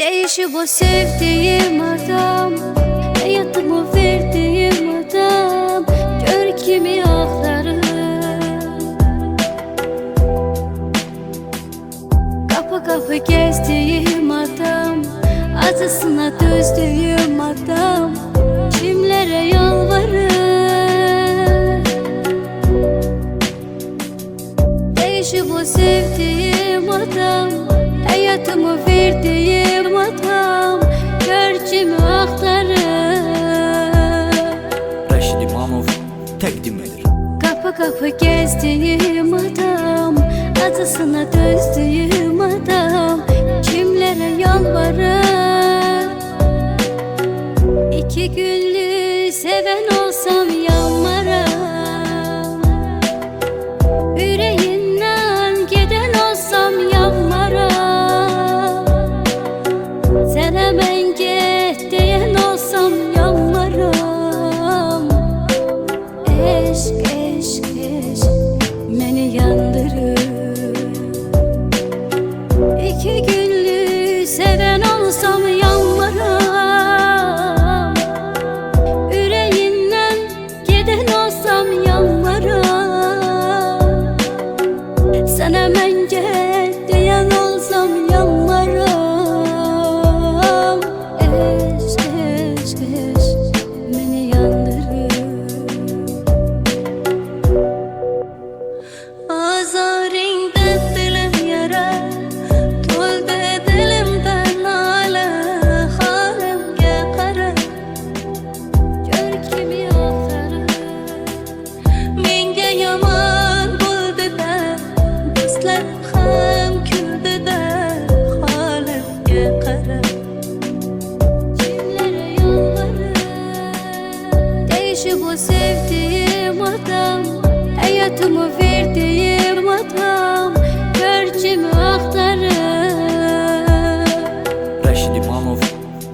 Değişi bu sevdiğim adam Hayatımı verdiğim adam. Gör kimi ağlarım. Kapı kapı gezdiğim adam Acısına dözdüğüm adam. Kimlere yalvarır? Değişi bu sevdiğim adam Hayatımı verdiğim adam Gör kimi aktarır Rəşid İmamov təqdim edir. Kapı kapı gezdiğim adam Acısına dözdüğüm adam Kimlere yalvarır İki günlük seven olsam that I've been.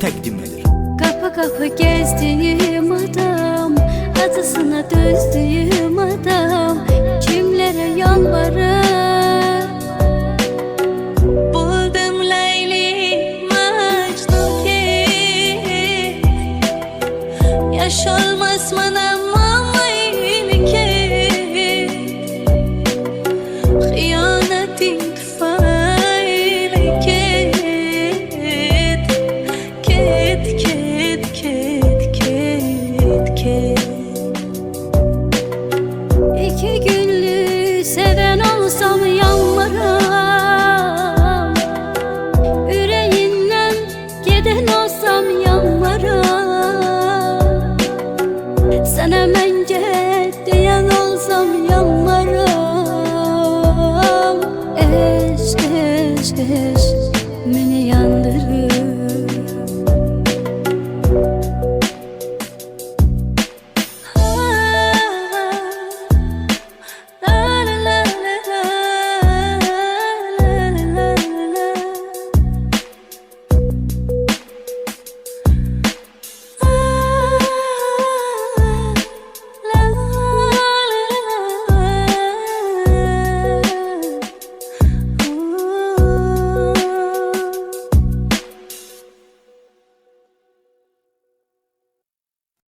Təqdim edir. Kapı kapı gezdiğim adam Acısına dözdüğüm adam Kimlere yalvarır önce diyen olsam yanlarım. Eş eş eş. Mini